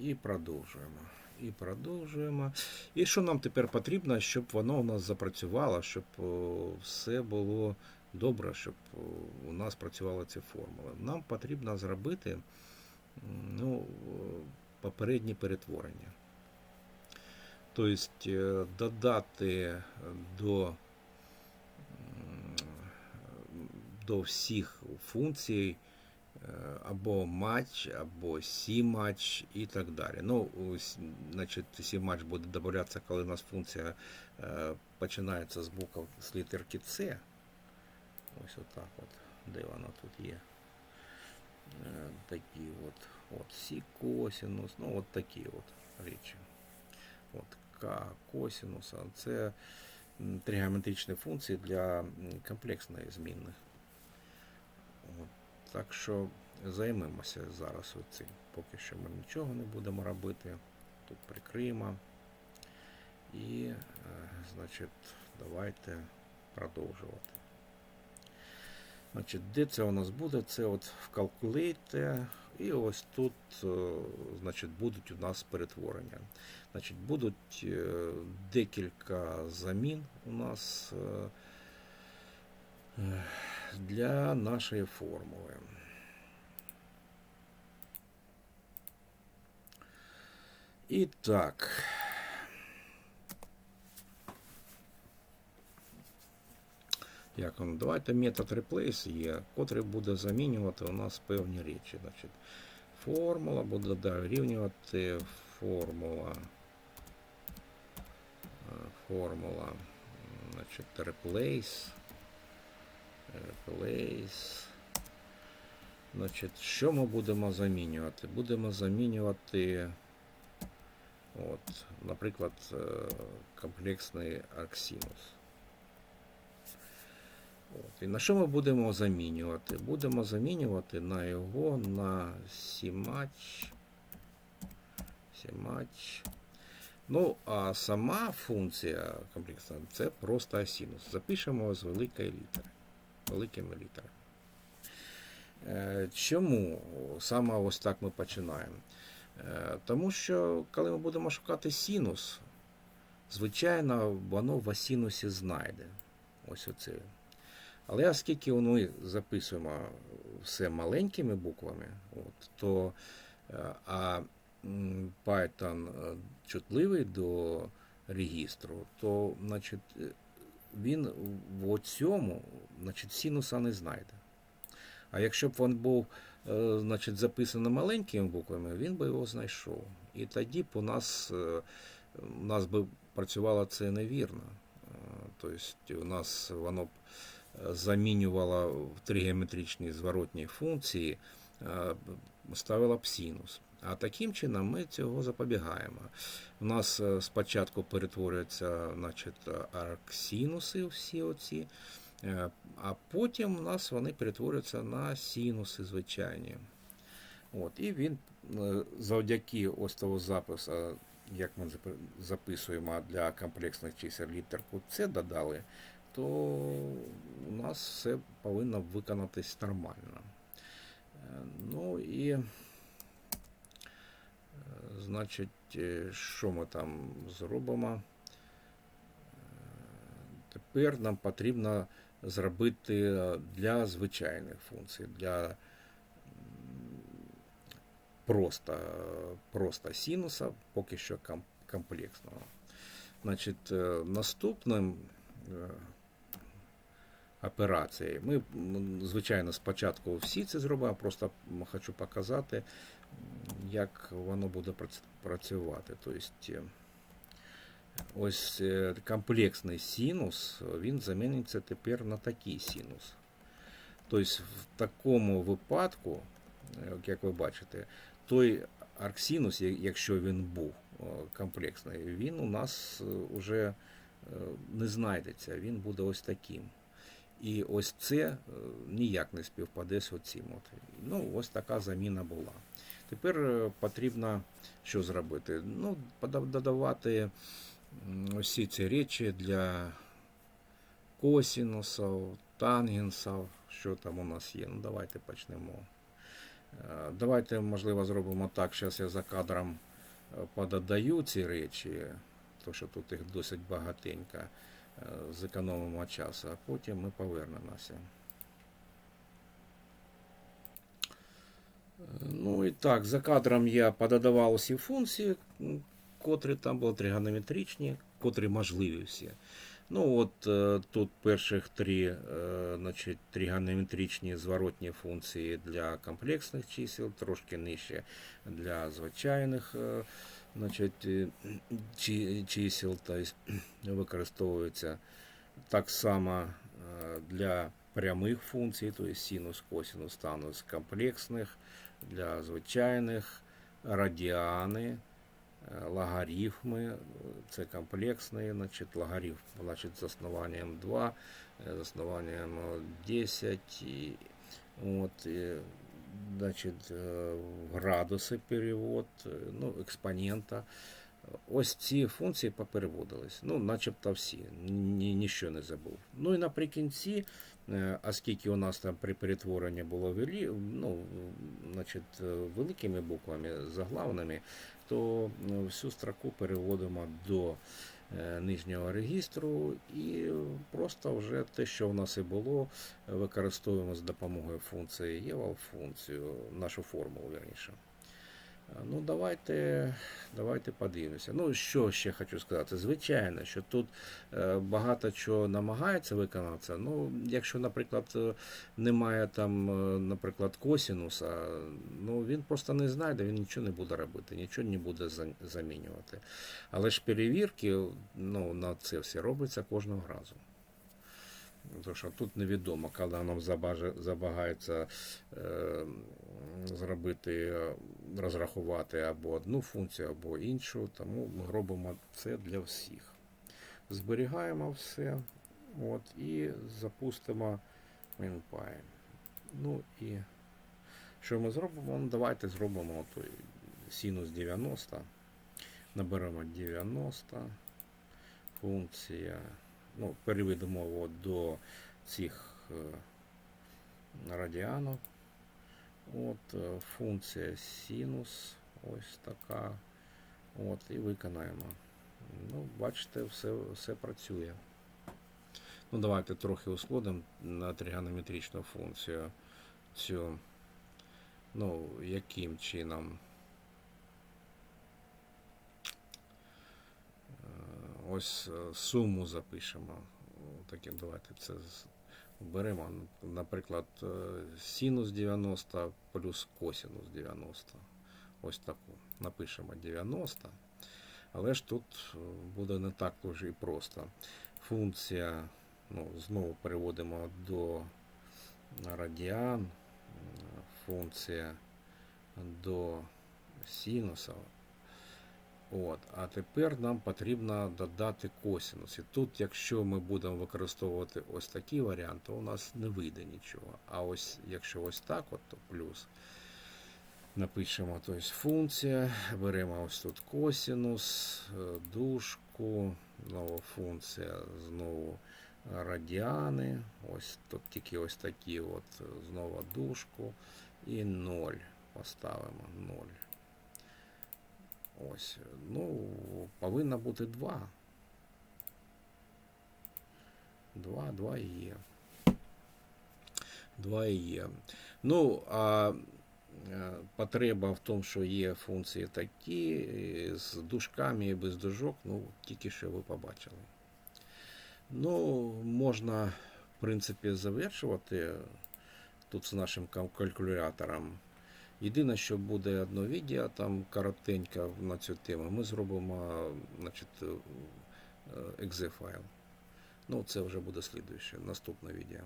І продовжуємо. І продовжуємо. І що нам тепер потрібно, щоб воно у нас запрацювало, щоб все було добре, щоб у нас працювала ця формула. Нам потрібно зробити ну, о, попереднє перетворення. Тобто е, додати до, до всіх функцій або матч, або сі матч і так далі. Ну, значить, сі матч буде додаватися, коли у нас функція е, починається з букв з літерки С. Ось отак от, де воно тут є. Е, Такі от, от сі косинус, ну от такі от речі. От К косинуса. Це тригонометричні функції для комплексної змінних. От. Так що займемося зараз цим. Поки що ми нічого не будемо робити. Тут прикриємо. І, е, значить, давайте продовжувати. Значить, де це у нас буде? Це от в Calculate. І ось тут, е, значить, будуть у нас перетворення. Значить, будуть е, декілька замін у нас для нашої формули. І так. Як воно? Давайте метод replace є, котрий буде замінювати у нас певні речі. Значить, формула буде дорівнювати формула. е, Формула. Значить, replace. Replace. Значить, що ми будемо замінювати? Будемо замінювати, от, наприклад, е, комплексний арксинус. От. І на що ми будемо замінювати? Будемо замінювати на його на сімач. Сімач. Ну, а сама функція комплексна це просто синус. Запишемо з великої літери. Великими літерами. Е, Чому саме ось так ми починаємо? Е, Тому що коли ми будемо шукати синус, звичайно, воно в синусі знайде. Ось оце. Але оскільки ми записуємо все маленькими буквами, от, то е, а Python чутливий до регістру, то значить, він в цьому значить, синуса не знайде. А якщо б він був е, значить, записаний маленькими буквами, він би його знайшов. І тоді б у нас, е, у нас би працювало це невірно. Е, Тобто у нас воно б замінювало в тригеометричні зворотні функції, ставило б синус. А таким чином ми цього запобігаємо. У нас е, спочатку перетворюються значить, арксинуси всі оці, е, а потім у нас вони перетворюються на синуси звичайні. От, і він е, завдяки ось того запису, як ми записуємо для комплексних чисел літерку С додали, то у нас все повинно виконатись нормально. Ну і, значить, е, що ми там зробимо? Е, Тепер нам потрібно зробити е, для звичайних функцій, для просто, просто синуса, поки що комплексного. Значить, наступним операцією ми, звичайно, спочатку всі це зробимо, просто хочу показати, як воно буде працювати. Тобто, е, ось е, комплексний синус, він заміниться тепер на такий синус. Тобто, в такому випадку, е, як ви бачите, той арксинус, якщо він був комплексний, він у нас вже не знайдеться, він буде ось таким. І ось це е, ніяк не співпаде з оцим. От. Ну, ось така заміна була. Тепер е, потрібно що зробити? Ну, додавати усі ці речі для косінусів, тангенсів, що там у нас є. Ну, давайте почнемо. Е, Давайте, можливо, зробимо так. Зараз я за кадром пододаю ці речі, то що тут їх досить багатенько. Е, Зекономимо часу, а потім ми повернемося. Е, Ну і так, за кадром я пододавав усі функції, котрі там були тригонометричні, котрі можливі всі. Ну от е, тут перших три е, значить, тригонометричні зворотні функції для комплексних чисел, трошки нижче для звичайних значить, е, чи- чисел, тобто використовуються так само е, для прямих функцій, тобто синус, косинус, танус комплексних, для звичайних радіани, е, логарифми, це комплексні, значить, логарифм, значить, з основанням 2, е, з основанням е, 10, і, от, і, значить, е, градуси перевод, е, ну, експонента. Ось ці функції попереводились. Ну, начебто всі, ні, ніщо не забув. Ну і наприкінці, е, оскільки у нас там при перетворенні було велі, ну, значить, е, великими буквами, заглавними, то е, всю строку переводимо до е, нижнього регістру і просто вже те, що в нас і було, використовуємо з допомогою функції eval функцію, нашу формулу, вірніше. Е, Ну, давайте, давайте подивимося. Ну, що ще хочу сказати. Звичайно, що тут е, багато чого намагається виконатися. Ну, якщо, наприклад, е, немає там, наприклад, косінуса, ну він просто не знайде, він нічого не буде робити, нічого не буде замінювати. Але ж перевірки ну, на це все робиться кожного разу. Тому що тут невідомо, коли нам забагається е, зробити, е, розрахувати або одну функцію, або іншу, тому ми робимо це для всіх. Зберігаємо все от, і запустимо MinPy. Ну і що ми зробимо? Ну, давайте зробимо той синус 90. Наберемо 90. Функція. Ну, переведемо його до цих е, радіанок. От е, функція синус, ось така. От, і виконаємо. Ну, бачите, все, все працює. Ну, давайте трохи ускладимо на тригонометричну функцію цю. Ну, яким чином. Ось е, суму запишемо. Таке, давайте це беремо. Наприклад, е, синус 90 плюс косинус 90. Ось таку. Напишемо 90. Але ж тут е, буде не так дуже і просто. Функція, ну, знову переводимо до радіан. Функція до синуса. От, а тепер нам потрібно додати косинус. І тут, якщо ми будемо використовувати ось такий варіант, то у нас не вийде нічого. А ось якщо ось так, от, то плюс. Напишемо тобто, функція, беремо ось тут косинус, е, дужку, знову функція, знову радіани. Ось тут тільки ось такі от, е, знову дужку і 0 поставимо 0. Ось, ну, повинно бути 2. 2, 2 і є. 2 і є. Ну, а е, потреба в тому, що є функції такі, е, з дужками і без дужок, ну, тільки що ви побачили. Ну, можна, в принципі, завершувати тут з нашим калькулятором. Єдине, що буде одно відео, там коротенько на цю тему, ми зробимо значить, е, exe файл. Ну, це вже буде слідуюче, наступне відео.